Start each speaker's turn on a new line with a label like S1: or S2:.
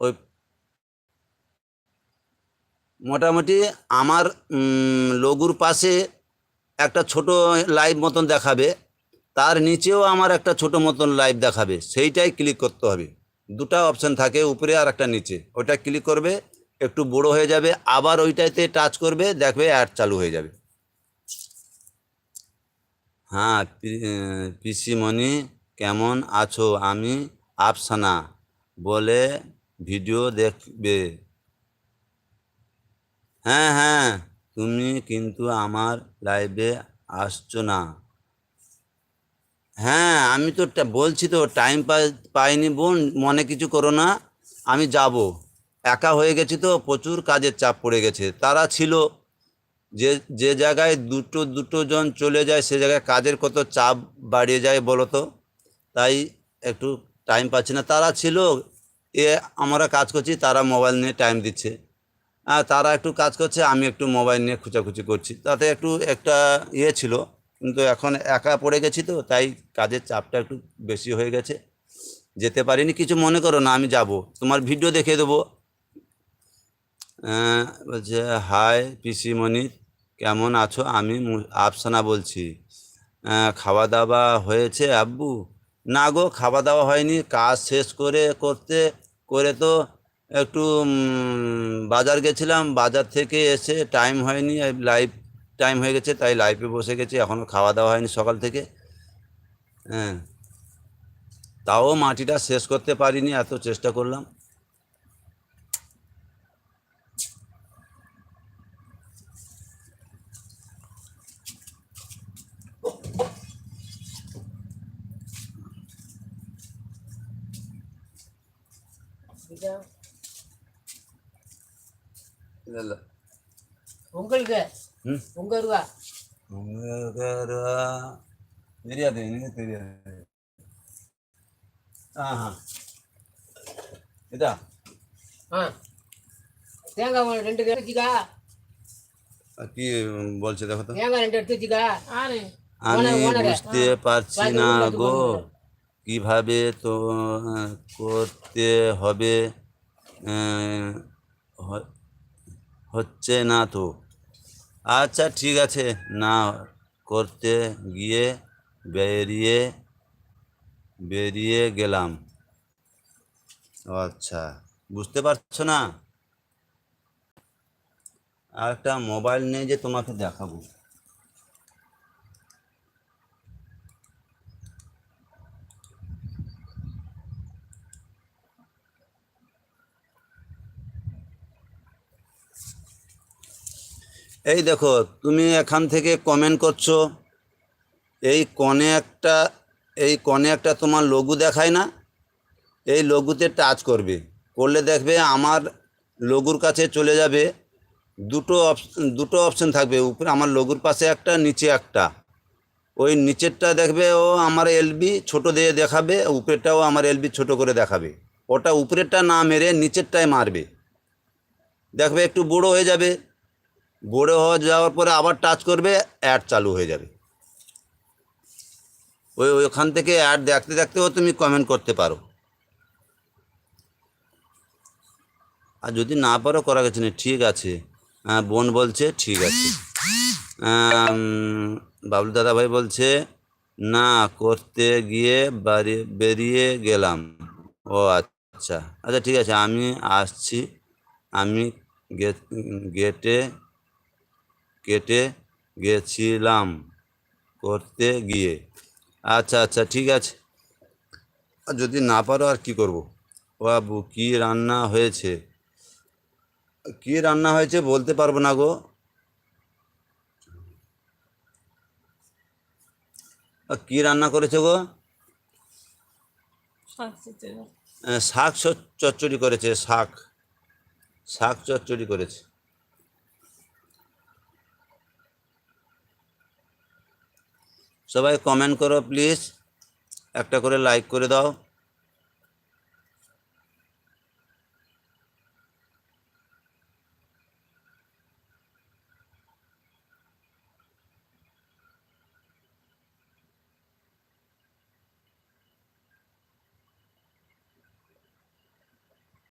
S1: ওই মোটামুটি আমার লঘুর পাশে একটা ছোট লাইভ মতন দেখাবে, তার নিচেও আমার একটা ছোট মতন লাইভ দেখাবে, সেইটাই ক্লিক করতে হবে। দুটা অপশন থাকে, উপরে আর একটা নিচে। ওটা ক্লিক করবে, একটু বড় হয়ে যাবে, আবার ওইটাতে টাচ করবে, দেখবে অ্যাড চালু হয়ে যাবে। হ্যাঁ পিসিমণি কেমন আছো? আমি আফসানা। বলে ভিডিও দেখবে। হ্যাঁ হ্যাঁ তুমি কিন্তু আমার লাইভে আসছো না। হ্যাঁ আমি তো বলছি তো টাইম পাইনি বোন, মনে কিছু করো না, আমি যাব। একা হয়ে গেছি তো, প্রচুর কাজের চাপ পড়ে গেছে। তারা ছিল, যে যে জায়গায় দুটো দুটো জন চলে যায়, সে জায়গায় কাজের কত চাপ বাড়িয়ে যায় বলো তো? তাই একটু টাইম পাচ্ছি না। তারা ছিল এ আমরা কাজ করছি, তারা মোবাইল নিয়ে টাইম দিচ্ছে। আর তারা একটু কাজ করছে, আমি একটু মোবাইল নিয়ে খুচাখুচি করছি। তাতে একটু একটা ইয়ে ছিল, কিন্তু এখন একা পড়ে গেছি তো, তাই কাজের চাপটা একটু বেশি হয়ে গেছে। যেতে পারিনি, কিছু মনে করো না, আমি যাব। তোমার ভিডিও দেখে দেবো। বলছে হাই পিসিমণি, কেমন আছো? আমি আফসানা বলছি খাওয়া দাওয়া হয়েছে আব্বু? না গো খাওয়া দাওয়া হয়নি, কাজ শেষ করে করতে, করে তো একটু বাজার গেছিলাম, বাজার থেকে এসে টাইম হয়নি লাইভ টাইম হয়ে গেছে, তাই লাইভে বসে গেছি এখনও খাওয়া দাওয়া হয়নি সকাল থেকে। হ্যাঁ। তাও মাটিটা শেষ করতে পারিনি, এত চেষ্টা করলাম। இல்ல
S2: உங்களுக்கு
S1: ம்
S2: உங்க ரூபா
S1: உங்களுக்கு தெரியாது எனக்கு தெரியாது ஆஹா இதா
S2: ஆ தேங்காய் ஒன்று ரெண்டு எடுத்து வச்சுக்கா
S1: কি বলছে দেখো তো
S2: தேங்காய் ரெண்டு எடுத்து வச்சுக்கா ஆனு
S1: আমি
S2: ওনারে।
S1: বুঝতে পারছি
S2: বাকি
S1: না
S2: ওগুলো তো
S1: গো
S2: বন্ধ করে।
S1: কীভাবে তো করতে হবে হচ্ছে না তো। আচ্ছা ঠিক আছে। না, করতে গিয়ে বেরিয়ে বেরিয়ে গেলাম। আচ্ছা বুঝতে পারছ না? আর একটা মোবাইল নেই যে তোমাকে দেখাবো। এই দেখো, তুমি এখান থেকে কমেন্ট করছ, এই কনে একটা, এই কনে একটা তোমার লঘু দেখায় না, এই লঘুতে টাচ করবে, করলে দেখবে আমার লঘুর কাছে চলে যাবে, দুটো অপশ- দুটো অপশন থাকবে, উপরে আমার লঘুর পাশে একটা, নিচে একটা, ওই নিচেরটা দেখবে ও আমার এলবি ছোট দিয়ে দেখাবে, উপরেরটাও আমার এলবি ছোট করে দেখাবে, ওটা উপরেরটা না মেরে নিচেরটায় মারবে, দেখবে একটু বড় হয়ে যাবে বড় হয়ে যাওয়ার পরে আবার টাচ করবে অ্যাড চালু হয়ে যাবে। ওই ওইখান থেকে অ্যাড দেখতে দেখতেও তুমি কমেন্ট করতে পারো। আর যদি না পারো করা গেছে না ঠিক আছে। হ্যাঁ, বোন বলছে ঠিক আছে। বাবলু দাদা ভাই বলছে না করতে গিয়ে বাড়ি বেরিয়ে গেলাম। ও আচ্ছা। আচ্ছা ঠিক আছে আমি আসছি। আমি গেটে কেটে গেছিলাম করতে গিয়ে। আচ্ছা আচ্ছা ঠিক আছে। আর যদি না পারো আর কি করব? বাবু কী রান্না হয়েছে? কী রান্না হয়েছে বলতে পারব না গো। কী রান্না করেছে গো? শাক চচ্চড়ি করেছে শাক। শাক চচ্চড়ি করেছে। সবাই কমেন্ট করো প্লিজ একটা করে লাইক করে দাও।